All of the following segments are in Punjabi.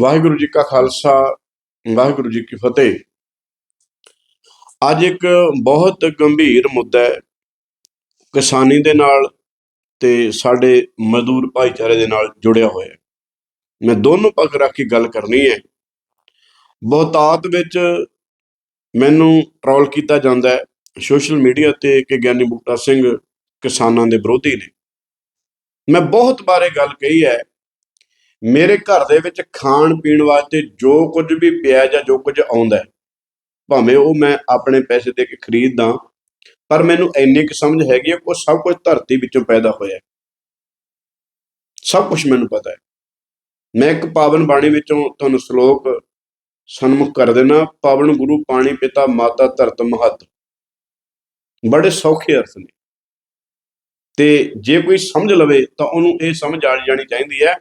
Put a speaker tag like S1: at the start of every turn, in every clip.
S1: ਵਾਹਿਗੁਰੂ ਜੀ ਕਾ ਖਾਲਸਾ, ਵਾਹਿਗੁਰੂ ਜੀ ਕੀ ਫਤਿਹ। ਅੱਜ ਇੱਕ ਬਹੁਤ ਗੰਭੀਰ ਮੁੱਦਾ ਹੈ, ਕਿਸਾਨੀ ਦੇ ਨਾਲ ਤੇ ਸਾਡੇ ਮਜ਼ਦੂਰ ਭਾਈਚਾਰੇ ਦੇ ਨਾਲ ਜੁੜਿਆ ਹੋਇਆ ਹੈ। ਮੈਂ ਦੋਨੋਂ ਪੱਖ ਰੱਖ ਕੇ ਗੱਲ ਕਰਨੀ ਹੈ। ਬਹੁਤਾਤ ਵਿੱਚ ਮੈਨੂੰ ਟ੍ਰੋਲ ਕੀਤਾ ਜਾਂਦਾ ਹੈ, ਸੋਸ਼ਲ ਮੀਡੀਆ ਤੇ ਕਿ ਗਿਆਨੀ ਬੁੱਟਾ ਸਿੰਘ ਕਿਸਾਨਾਂ ਦੇ ਵਿਰੋਧੀ ਨੇ। ਮੈਂ ਬਹੁਤ ਬਾਰੇ ਗੱਲ ਕਹੀ ਹੈ ਮੇਰੇ ਘਰ ਦੇ ਵਿੱਚ ਖਾਣ ਪੀਣ ਵਾਸਤੇ ਜੋ ਕੁਝ ਵੀ ਪਿਆ ਜਾਂ ਜੋ ਕੁਝ ਆਉਂਦਾ ਹੈ, ਭਾਵੇਂ ਉਹ ਮੈਂ ਆਪਣੇ ਪੈਸੇ ਦੇ ਕੇ ਖਰੀਦਦਾ ਪਰ ਮੈਨੂੰ ਇੰਨੀ ਕੁ ਸਮਝ ਹੈਗੀ ਹੈ ਉਹ ਸਭ ਕੁਝ ਧਰਤੀ ਵਿੱਚੋਂ ਪੈਦਾ ਹੋਇਆ ਸਭ ਕੁਝ ਮੈਨੂੰ ਪਤਾ ਹੈ। ਮੈਂ ਇੱਕ ਪਾਵਨ ਬਾਣੀ ਵਿੱਚੋਂ ਤੁਹਾਨੂੰ ਸ਼ਲੋਕ ਸਨਮੁਖ ਕਰ ਦੇਣਾ ਪਾਵਨ ਗੁਰੂ ਪਾਣੀ ਪਿਤਾ ਮਾਤਾ ਧਰਤ ਮਹਤ। ਬੜੇ ਸੌਖੇ ਅਰਥ ਨੇ। ਤੇ ਜੇ ਕੋਈ ਸਮਝ ਲਵੇ ਤਾਂ ਉਹਨੂੰ ਇਹ ਸਮਝ ਆ ਜਾਣੀ ਚਾਹੀਦੀ ਹੈ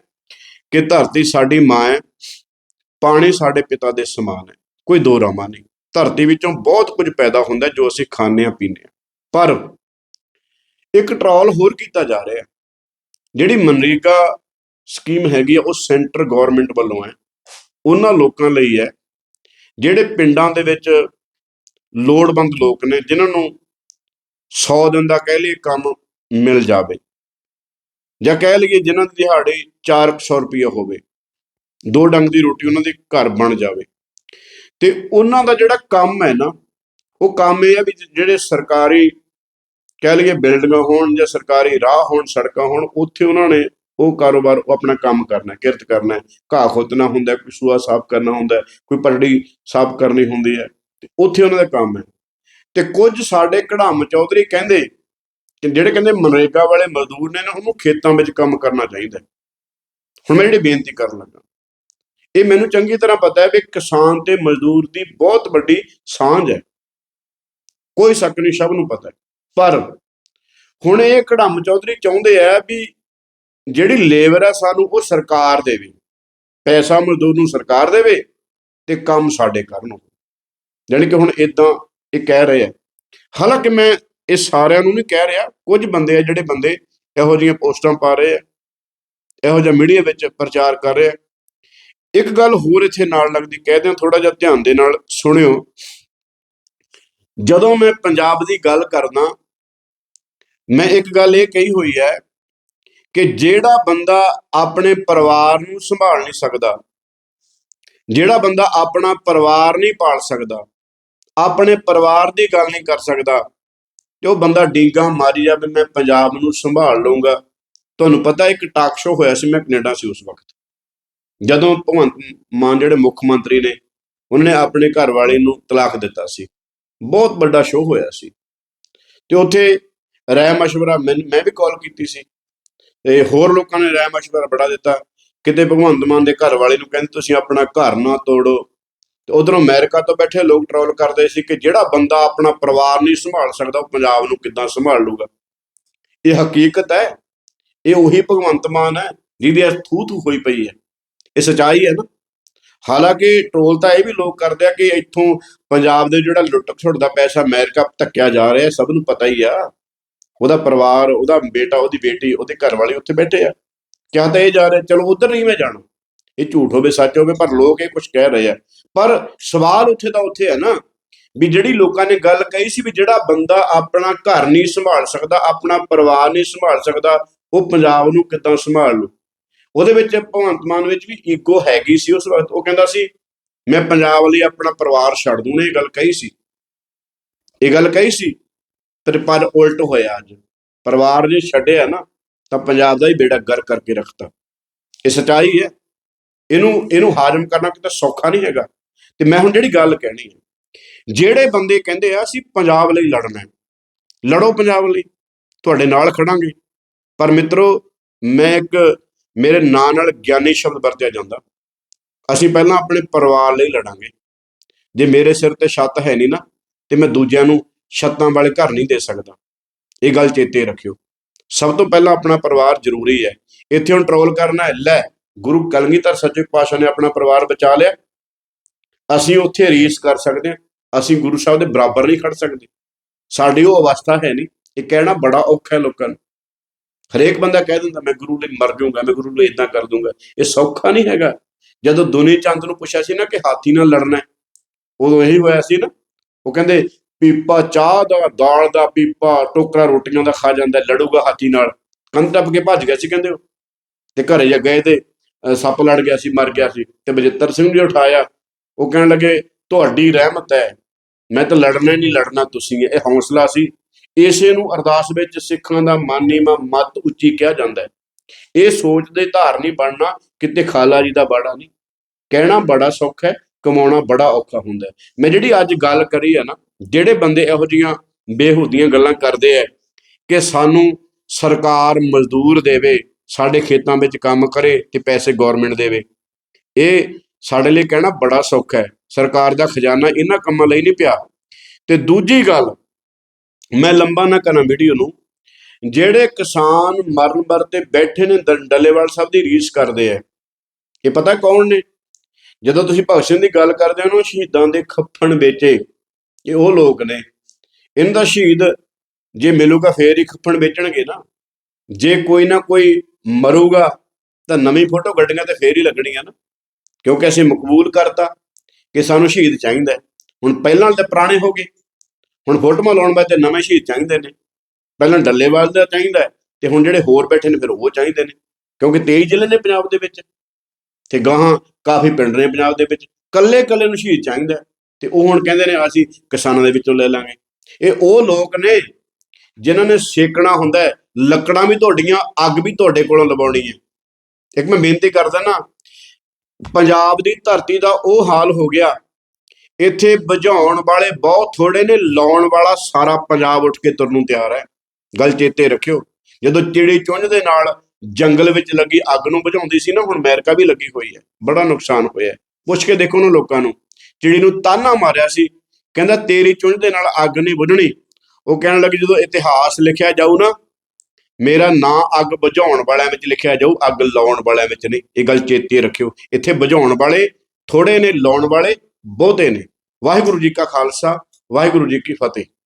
S1: ਕਿ ਧਰਤੀ ਸਾਡੀ ਮਾਂ ਹੈ, ਪਾਣੀ ਸਾਡੇ ਪਿਤਾ ਦੇ ਸਮਾਨ ਹੈ। ਕੋਈ ਦੋ ਰਾਮਾ ਨਹੀਂ। ਧਰਤੀ ਵਿੱਚੋਂ ਬਹੁਤ ਕੁਝ ਪੈਦਾ ਹੁੰਦਾ ਜੋ ਅਸੀਂ ਖਾਂਦੇ ਹਾਂ, ਪੀਂਦੇ ਹਾਂ। ਪਰ ਇੱਕ ਟਰੋਲ ਹੋਰ ਕੀਤਾ ਜਾ ਰਿਹਾ। ਜਿਹੜੀ ਮਨਰੇਗਾ ਸਕੀਮ ਹੈਗੀ ਆ, ਉਹ ਸੈਂਟਰ ਗਵਰਨਮੈਂਟ ਵੱਲੋਂ ਹੈ। ਉਹਨਾਂ ਲੋਕਾਂ ਲਈ ਹੈ, ਜਿਹੜੇ ਪਿੰਡਾਂ ਦੇ ਵਿੱਚ ਲੋੜਵੰਦ ਲੋਕ ਨੇ, ਜਿਨ੍ਹਾਂ ਨੂੰ 100 ਦਿਨ ਦਾ ਕਹਿ ਲਈਏ ਕੰਮ ਮਿਲ ਜਾਵੇ। ਜਾਂ ਕਹਿ ਲਈਏ ਜਿਨ੍ਹਾਂ ਦੀ ਦਿਹਾੜੀ 400 ਰੁਪਏ ਹੋਵੇ, ਦੋ ਡੰਗ ਦੀ ਰੋਟੀ ਉਹਨਾਂ ਦੇ ਘਰ ਬਣ ਜਾਵੇ। ਤੇ ਉਹਨਾਂ ਦਾ ਜਿਹੜਾ ਕੰਮ ਹੈ ਨਾ, ਉਹ ਕੰਮ ਇਹ ਹੈ ਵੀ ਜਿਹੜੇ ਸਰਕਾਰੀ ਕਹਿ ਲਈਏ ਬਿਲਡਿੰਗਾਂ ਹੋਣ ਜਾਂ ਸਰਕਾਰੀ ਰਾਹ ਹੋਣ, ਸੜਕਾਂ ਹੋਣ, ਉੱਥੇ ਉਹਨਾਂ ਨੇ ਉਹ ਕਾਰੋਬਾਰ ਉਹ ਆਪਣਾ ਕੰਮ ਕਰਨਾ, ਕਿਰਤ ਕਰਨਾ ਘਾਹ ਖੋਤਣਾ ਹੁੰਦਾ ਕੋਈ ਸੂਆ ਸਾਫ਼ ਕਰਨਾ ਹੁੰਦਾ ਕੋਈ ਪਰੜੀ ਸਾਫ਼ ਕਰਨੀ ਹੁੰਦੀ ਹੈ, ਤੇ ਉੱਥੇ ਉਹਨਾਂ ਦਾ ਕੰਮ ਹੈ। ਤੇ ਕੁਝ ਸਾਡੇ ਕਢਾਮ ਚੌਧਰੀ ਕਹਿੰਦੇ ਜਿਹੜੇ ਕਹਿੰਦੇ ਮਨਰੇਗਾ ਵਾਲੇ ਮਜ਼ਦੂਰ ਨੇ ਨਾ ਉਹਨੂੰ ਖੇਤਾਂ ਵਿੱਚ ਕੰਮ ਕਰਨਾ ਚਾਹੀਦਾ ਹੁਣ ਮੈਂ ਜਿਹੜੀ ਬੇਨਤੀ ਕਰਨ ਲੱਗਾ, ਇਹ ਮੈਨੂੰ ਚੰਗੀ ਤਰ੍ਹਾਂ ਪਤਾ ਹੈ ਵੀ ਕਿਸਾਨ ਤੇ ਮਜ਼ਦੂਰ ਦੀ ਬਹੁਤ ਵੱਡੀ ਸਾਂਝ ਹੈ। ਕੋਈ ਸ਼ੱਕ ਨਹੀਂ, ਸਭ ਨੂੰ ਪਤਾ ਹੈ। ਪਰ ਹੁਣ ਇਹ ਕੜਮ ਚੌਧਰੀ ਚਾਹੁੰਦੇ ਆ ਵੀ ਜਿਹੜੀ ਲੇਬਰ ਹੈ ਸਾਨੂੰ ਉਹ ਸਰਕਾਰ ਦੇਵੇ। ਪੈਸਾ ਮਜ਼ਦੂਰ ਨੂੰ ਸਰਕਾਰ ਦੇਵੇ ਤੇ ਕੰਮ ਸਾਡੇ ਕਰਨ ਜਾਣੀ ਕਿ ਹੁਣ ਇਦਾਂ ਇਹ ਕਹਿ ਰਹੇ ਆ। ਹਾਲਾਂਕਿ ਮੈਂ ਇਹ ਸਾਰਿਆਂ ਨੂੰ ਨਹੀਂ ਕਹਿ ਰਿਹਾ। ਕੁਝ ਬੰਦੇ ਆ ਜਿਹੜੇ ਬੰਦੇ ਇਹੋ ਜਿਹੀਆਂ ਪੋਸਟਾਂ ਪਾ ਰਹੇ ਆ, ਇਹੋ ਜਿਹਾ ਮੀਡੀਆ ਵਿੱਚ ਪ੍ਰਚਾਰ ਕਰ ਰਹੇ ਆ। ਇੱਕ ਗੱਲ ਹੋਰ ਇੱਥੇ ਨਾਲ ਲੱਗਦੀ ਕਹਿ ਦਿਆਂ ਥੋੜਾ ਜਿਹਾ ਧਿਆਨ ਦੇ ਨਾਲ ਸੁਣਿਓ। ਜਦੋਂ ਮੈਂ ਪੰਜਾਬ ਦੀ ਗੱਲ ਕਰਦਾ, ਮੈਂ ਇੱਕ ਗੱਲ ਇਹ ਕਹੀ ਹੋਈ ਹੈ ਕਿ ਜਿਹੜਾ ਬੰਦਾ ਆਪਣੇ ਪਰਿਵਾਰ ਨੂੰ ਸੰਭਾਲ ਨਹੀਂ ਸਕਦਾ, ਜਿਹੜਾ ਬੰਦਾ ਆਪਣਾ ਪਰਿਵਾਰ ਨਹੀਂ ਪਾਲ ਸਕਦਾ, ਆਪਣੇ ਪਰਿਵਾਰ ਦੀ ਗੱਲ ਨਹੀਂ ਕਰ ਸਕਦਾ ਤੇ ਉਹ ਬੰਦਾ ਡੀਂਗਾ ਮਾਰੀ ਜਾਵੇ ਮੈਂ ਪੰਜਾਬ ਨੂੰ ਸੰਭਾਲ ਲਊਂਗਾ। ਤੁਹਾਨੂੰ ਪਤਾ ਇੱਕ ਟਾਕ ਸ਼ੋ ਹੋਇਆ ਸੀ, ਮੈਂ ਕੈਨੇਡਾ ਸੀ ਉਸ ਵਕਤ। ਜਦੋਂ ਭਗਵੰਤ ਮਾਨ ਜਿਹੜੇ ਮੁੱਖ ਮੰਤਰੀ ਨੇ, ਉਹਨੇ ਆਪਣੇ ਘਰ ਵਾਲੇ ਨੂੰ ਤਲਾਕ ਦਿੱਤਾ ਸੀ। ਬਹੁਤ ਵੱਡਾ ਸ਼ੋਅ ਹੋਇਆ ਸੀ। ਤੇ ਉੱਥੇ ਰਾਏ ਮਸ਼ਵਰਾ ਮੈਂ ਮੈਂ ਵੀ ਕਾਲ ਕੀਤੀ ਸੀ। ਤੇ ਹੋਰ ਲੋਕਾਂ ਨੇ ਰਾਏ ਮਸ਼ਵਰਾ ਬੜਾ ਦਿੱਤਾ। ਕਿਤੇ ਭਗਵੰਤ ਮਾਨ ਦੇ ਘਰ ਵਾਲੇ ਨੂੰ ਕਹਿੰਦੇ, ਤੁਸੀਂ ਆਪਣਾ ਘਰ ਨਾ ਤੋੜੋ ਉਧਰੋਂ ਅਮਰੀਕਾ ਤੋਂ ਬੈਠੇ ਲੋਕ ਟਰੋਲ ਕਰਦੇ ਸੀ ਕਿ ਜਿਹੜਾ ਬੰਦਾ ਆਪਣਾ ਪਰਿਵਾਰ ਨਹੀਂ ਸੰਭਾਲ ਸਕਦਾ, ਉਹ ਪੰਜਾਬ ਨੂੰ ਕਿੱਦਾਂ ਸੰਭਾਲ ਲੂਗਾ। ਇਹ ਹਕੀਕਤ ਹੈ, ਇਹ ਉਹੀ ਭਗਵੰਤ ਮਾਨ ਹੈ ਜਿਹਦੀ ਇਹ ਥੂ ਥੂ ਹੋਈ ਪਈ ਹੈ। ਇਹ ਸਚਾਈ ਹੈ ਨਾ। ਹਾਲਾਂਕਿ ਟਰੋਲ ਤਾਂ ਇਹ ਵੀ ਲੋਕ ਕਰਦੇ ਆ ਕਿ ਇੱਥੋਂ ਪੰਜਾਬ ਦੇ ਜਿਹੜਾ ਲੁੱਟ ਖਸੁੱਟ ਦਾ ਪੈਸਾ ਅਮਰੀਕਾ ਧੱਕਿਆ ਜਾ ਰਿਹਾ ਸਭ ਨੂੰ ਪਤਾ ਹੀ ਆ। ਉਹਦਾ ਪਰਿਵਾਰ, ਉਹਦਾ ਬੇਟਾ, ਉਹਦੀ ਬੇਟੀ, ਉਹਦੇ ਘਰ ਵਾਲੇ ਉੱਥੇ ਬੈਠੇ ਆ। ਕਿਹਾ ਤਾਂ ਇਹ ਜਾ ਰਿਹਾ, ਚਲੋ ਉਧਰ ਨਹੀਂ ਮੈਂ ਜਾਣਾ। ਇਹ ਝੂਠ ਹੋਵੇ, ਸੱਚ ਹੋਵੇ, ਪਰ ਲੋਕ ਇਹ ਕੁਝ ਕਹਿ ਰਹੇ ਆ। ਪਰ ਸਵਾਲ ਉੱਥੇ ਦਾ ਉੱਥੇ ਹੈ ਨਾ, ਵੀ ਜਿਹੜੀ ਲੋਕਾਂ ਨੇ ਗੱਲ ਕਹੀ ਸੀ ਵੀ ਜਿਹੜਾ ਬੰਦਾ ਆਪਣਾ ਘਰ ਨਹੀਂ ਸੰਭਾਲ ਸਕਦਾ, ਆਪਣਾ ਪਰਿਵਾਰ ਨਹੀਂ ਸੰਭਾਲ ਸਕਦਾ, ਉਹ ਪੰਜਾਬ ਨੂੰ ਕਿੱਦਾਂ ਸੰਭਾਲ ਲੂ? ਉਹਦੇ ਵਿੱਚ ਭਗਵੰਤ ਮਾਨ ਵਿੱਚ ਵੀ ਈਗੋ ਹੈਗੀ ਸੀ ਉਸ ਵਕਤ। ਉਹ ਕਹਿੰਦਾ ਸੀ, ਮੈਂ ਪੰਜਾਬ ਲਈ ਆਪਣਾ ਪਰਿਵਾਰ ਛੱਡ ਦੂੰ ਇਹ ਗੱਲ ਕਹੀ ਸੀ। ਇਹ ਗੱਲ ਕਹੀ ਸੀ, ਤੇ ਪਰ ਉਲਟ ਹੋਇਆ ਅੱਜ। ਪਰਿਵਾਰ ਜੇ ਛੱਡਿਆ ਨਾ, ਤਾਂ ਪੰਜਾਬ ਦਾ ਹੀ ਬੇੜਾ ਗਰ ਕਰਕੇ ਰੱਖਤਾ। ਇਹ ਸਚਾਈ ਹੈ। ਇਹਨੂੰ ਇਹਨੂੰ ਹਾਜ਼ਮ ਕਰਨਾ ਕਿਤੇ ਸੌਖਾ ਨਹੀਂ ਹੈਗਾ। ਤੇ ਮੈਂ ਹੁਣ ਜਿਹੜੀ ਗੱਲ ਕਹਿਣੀ ਹੈ, ਜਿਹੜੇ ਬੰਦੇ ਕਹਿੰਦੇ ਆ, ਅਸੀਂ ਪੰਜਾਬ ਲਈ ਲੜਨਾ ਲੜੋ ਪੰਜਾਬ ਲਈ, ਤੁਹਾਡੇ ਨਾਲ ਖੜਾਂਗੇ। ਪਰ ਮਿੱਤਰੋ, ਮੈਂ ਇੱਕ ਮੇਰੇ ਨਾਂ ਨਾਲ ਗਿਆਨੀ ਸ਼ਬਦ ਵਰਤਿਆ ਜਾਂਦਾ। ਅਸੀਂ ਪਹਿਲਾਂ ਆਪਣੇ ਪਰਿਵਾਰ ਲਈ ਲੜਾਂਗੇ। ਜੇ ਮੇਰੇ ਸਿਰ ਤੇ ਛੱਤ ਹੈ ਨਹੀਂ ਨਾ, ਤੇ ਮੈਂ ਦੂਜਿਆਂ ਨੂੰ ਛੱਤਾਂ ਵਾਲੇ ਘਰ ਨਹੀਂ ਦੇ ਸਕਦਾ। ਇਹ ਗੱਲ ਚੇਤੇ ਰੱਖਿਓ। ਸਭ ਤੋਂ ਪਹਿਲਾਂ ਆਪਣਾ ਪਰਿਵਾਰ ਜ਼ਰੂਰੀ ਹੈ। ਇੱਥੇ ਹੁਣ ਟਰੋਲ ਕਰਨਾ ਹੈ, ਲੈ ਗੁਰੂ ਕਲਗੀਧਰ ਸੱਚੇ ਪਾਤਸ਼ਾਹ ਨੇ ਆਪਣਾ ਪਰਿਵਾਰ ਬਚਾ ਲਿਆ। ਅਸੀਂ ਉੱਥੇ ਰੀਸ ਕਰ ਸਕਦੇ ਹਾਂ। ਅਸੀਂ ਗੁਰੂ ਸਾਹਿਬ ਦੇ ਬਰਾਬਰ ਨਹੀਂ ਖੜ ਸਕਦੇ। ਸਾਡੀ ਉਹ ਅਵਸਥਾ ਹੈ ਨਹੀਂ। ਇਹ ਕਹਿਣਾ ਬੜਾ ਔਖਾ ਹੈ ਲੋਕਾਂ ਨੂੰ। ਹਰੇਕ ਬੰਦਾ ਕਹਿ ਦਿੰਦਾ, ਮੈਂ ਗੁਰੂ ਲਈ ਮਰ ਜਾਊਂਗਾ, ਮੈਂ ਗੁਰੂ ਲਈ ਇਦਾਂ ਕਰ ਦੂੰਗਾ ਇਹ ਸੌਖਾ ਨਹੀਂ ਹੈਗਾ। ਜਦੋਂ ਦੁਨੀ ਚੰਦ ਨੂੰ ਪੁੱਛਿਆ ਸੀ ਨਾ ਕਿ ਹਾਥੀ ਨਾਲ ਲੜਨਾ ਉਦੋਂ ਇਹੀ ਹੋਇਆ ਸੀ ਨਾ। ਉਹ ਕਹਿੰਦੇ, ਪੀਪਾ ਚਾਹ ਦਾ, ਦਾਲ ਦਾ ਪੀਪਾ, ਟੋਕਰਾ ਰੋਟੀਆਂ ਦਾ ਖਾ ਜਾਂਦਾ, ਲੜੂਗਾ ਹਾਥੀ ਨਾਲ। ਕੰਧ ਟੱਪ ਕੇ ਭੱਜ ਗਿਆ ਸੀ ਕਹਿੰਦੇ ਉਹ। ਤੇ ਘਰੇ ਜਾ ਗਏ ਤੇ ਸੱਪ ਲੜ ਗਿਆ ਸੀ, ਮਰ ਗਿਆ ਸੀ ਤੇ ਬਜਿੱਤਰ ਸਿੰਘ ਨੇ ਉਠਾਇਆ। ਉਹ ਕਹਿਣ ਲੱਗੇ, ਤੁਹਾਡੀ ਰਹਿਮਤ ਹੈ। ਮੈਂ ਤਾਂ ਲੜਨਾ ਨਹੀਂ ਲੜਨਾ ਤੁਸੀਂ। ਇਹ ਹੌਸਲਾ ਸੀ। ਇਸੇ ਨੂੰ ਅਰਦਾਸ ਵਿੱਚ ਸਿੱਖਾਂ ਦਾ ਮਾਨੀਮਾ ਮਤ ਉੱਚੀ ਕਿਹਾ ਜਾਂਦਾ ਹੈ। ਇਹ ਸੋਚ ਦੇ ਧਾਰਨੀ ਬਣਨਾ, ਕਿਤੇ ਖਾਲਾ ਜੀ ਦਾ ਬਾੜਾ ਨਹੀਂ। ਕਹਿਣਾ ਬੜਾ ਸੌਖਾ ਹੈ, ਕਮਾਉਣਾ ਬੜਾ ਔਖਾ ਹੁੰਦਾ ਹੈ। ਮੈਂ ਜਿਹੜੀ ਅੱਜ ਗੱਲ ਕਰੀ ਹੈ ਨਾ, ਜਿਹੜੇ ਬੰਦੇ ਇਹੋ ਜੀਆਂ ਬੇਹੂਦੀਆਂ ਗੱਲਾਂ ਕਰਦੇ ਆ ਕਿ ਸਾਨੂੰ ਸਰਕਾਰ ਮਜ਼ਦੂਰ ਦੇਵੇ ਸਾਡੇ ਖੇਤਾਂ ਵਿੱਚ ਕੰਮ ਕਰੇ ਤੇ ਪੈਸੇ ਗਵਰਨਮੈਂਟ ਦੇਵੇ। ਇਹ ਸਾਡੇ ਲਈ ਕਹਿਣਾ ਬੜਾ ਸੌਖਾ ਹੈ। ਸਰਕਾਰ ਦਾ ਖਜ਼ਾਨਾ ਇਹਨਾਂ ਕੰਮਾਂ ਲਈ ਨਹੀਂ ਪਿਆ। ਤੇ ਦੂਜੀ ਗੱਲ, ਮੈਂ ਲੰਬਾ ਨਾ ਕਰਾਂ ਵੀਡੀਓ ਨੂੰ। ਜਿਹੜੇ ਕਿਸਾਨ ਮਰਨ ਵਰ ਤੇ ਬੈਠੇ ਨੇ ਦ- ਡੱਲੇਵਾਲ ਸਾਹਿਬ ਦੀ ਰੀਸ ਕਰਦੇ ਆ। ਇਹ ਪਤਾ ਕੌਣ ਨੇ? ਜਦੋਂ ਤੁਸੀਂ ਭਗਤ ਦੀ ਗੱਲ ਕਰਦੇ ਹੋ ਨਾ, ਸ਼ਹੀਦਾਂ ਦੇ ਖੱਫਣ ਵੇਚੇ, ਇਹ ਉਹ ਲੋਕ ਨੇ। ਇਹਨਾਂ ਦਾ ਸ਼ਹੀਦ ਜੇ ਮਿਲੂਗਾ ਫੇਰ ਹੀ ਖੱਫਣ ਵੇਚਣਗੇ ਨਾ। ਜੇ ਕੋਈ ਨਾ ਕੋਈ ਮਰੂਗਾ ਤਾਂ ਨਵੀਂ ਫੋਟੋ ਗੱਡੀਆਂ ਤੇ ਫੇਰ ਹੀ ਲੱਗਣੀਆਂ ਨਾ। ਕਿਉਂਕਿ ਅਸੀਂ ਮਕਬੂਲ ਕਰਤਾ ਕਿ ਸਾਨੂੰ ਸ਼ਹੀਦ ਚਾਹੀਦਾ ਹੁਣ ਪਹਿਲਾਂ ਵਾਲੇ ਤਾਂ ਪੁਰਾਣੇ ਹੋ ਗਏ। ਹੁਣ ਫੋਟੋਆਂ ਲਾਉਣ ਵਾਸਤੇ ਨਵੇਂ ਸ਼ਹੀਦ ਚਾਹੀਦੇ ਨੇ। ਪਹਿਲਾਂ ਡੱਲੇਵਾਲ ਦਾ ਚਾਹੀਦਾ ਹੈ, ਤੇ ਹੁਣ ਜਿਹੜੇ ਹੋਰ ਬੈਠੇ ਨੇ ਫਿਰ ਉਹ ਚਾਹੀਦੇ ਨੇ। ਕਿਉਂਕਿ 23 ਜ਼ਿਲ੍ਹੇ ਨੇ ਪੰਜਾਬ ਦੇ ਵਿੱਚ ਤੇ ਗਾਹਾਂ ਕਾਫੀ ਪਿੰਡ ਨੇ ਪੰਜਾਬ ਦੇ ਵਿੱਚ। ਕੱਲੇ ਕੱਲੇ ਨੂੰ ਸ਼ਹੀਦ ਚਾਹੀਦਾ ਹੈ, ਤੇ ਉਹ ਹੁਣ ਕਹਿੰਦੇ ਨੇ ਅਸੀਂ ਕਿਸਾਨਾਂ ਦੇ ਵਿੱਚੋਂ ਲੈ ਲਾਂਗੇ। ਇਹ ਉਹ ਲੋਕ ਨੇ ਜਿਨ੍ਹਾਂ ਨੇ ਸੇਕਣਾ ਹੁੰਦਾ ਲੱਕੜਾਂ ਵੀ ਤੁਹਾਡੀਆਂ, ਅੱਗ ਵੀ ਤੁਹਾਡੇ ਕੋਲੋਂ ਲਵਾਉਣੀ ਹੈ। ਇੱਕ ਮੈਂ ਬੇਨਤੀ ਕਰਦਾ ਨਾ, ਪੰਜਾਬ ਦੀ ਧਰਤੀ ਦਾ ਉਹ ਹਾਲ ਹੋ ਗਿਆ। ਇੱਥੇ ਬੁਝਾਉਣ ਵਾਲੇ ਬਹੁਤ ਥੋੜੇ ਨੇ, ਲਾਉਣ ਵਾਲਾ ਸਾਰਾ ਪੰਜਾਬ ਉੱਠ ਕੇ ਤੁਰਨ ਨੂੰ ਤਿਆਰ ਹੈ। ਗੱਲ ਚੇਤੇ ਰੱਖਿਓ, ਜਦੋਂ ਚਿੜੀ ਚੁੰਝ ਦੇ ਨਾਲ ਜੰਗਲ ਵਿੱਚ ਲੱਗੀ ਅੱਗ ਨੂੰ ਬੁਝਾਉਂਦੀ ਸੀ ਨਾ, ਹੁਣ ਅਮਰੀਕਾ ਵੀ ਲੱਗੀ ਹੋਈ ਹੈ, ਬੜਾ ਨੁਕਸਾਨ ਹੋਇਆ। ਪੁੱਛ ਕੇ ਦੇਖੋ ਉਹਨਾਂ ਲੋਕਾਂ ਨੂੰ, ਚਿੜੀ ਨੂੰ ਤਾਨਾ ਮਾਰਿਆ ਸੀ, ਕਹਿੰਦਾ ਤੇਰੀ ਚੁੰਝ ਦੇ ਨਾਲ ਅੱਗ ਨਹੀਂ ਬੁਝਣੀ। ਉਹ ਕਹਿਣ ਲੱਗੇ ਜਦੋਂ ਇਤਿਹਾਸ ਲਿਖਿਆ ਜਾਊ ਨਾ ਮੇਰਾ ਨਾਂ ਅੱਗ ਬੁਝਾਉਣ ਵਾਲਿਆਂ ਵਿੱਚ ਲਿਖਿਆ ਜਾਊ, ਅੱਗ ਲਾਉਣ ਵਾਲਿਆਂ ਵਿੱਚ ਨਹੀਂ। ਇਹ ਗੱਲ ਚੇਤੇ ਰੱਖਿਓ। ਇੱਥੇ ਬੁਝਾਉਣ ਵਾਲੇ ਥੋੜੇ ਨੇ, ਲਾਉਣ ਵਾਲੇ ਬਹੁਤੇ ਨੇ। ਵਾਹਿਗੁਰੂ ਜੀ ਕਾ ਖਾਲਸਾ, ਵਾਹਿਗੁਰੂ ਜੀ ਕੀ ਫਤਿਹ।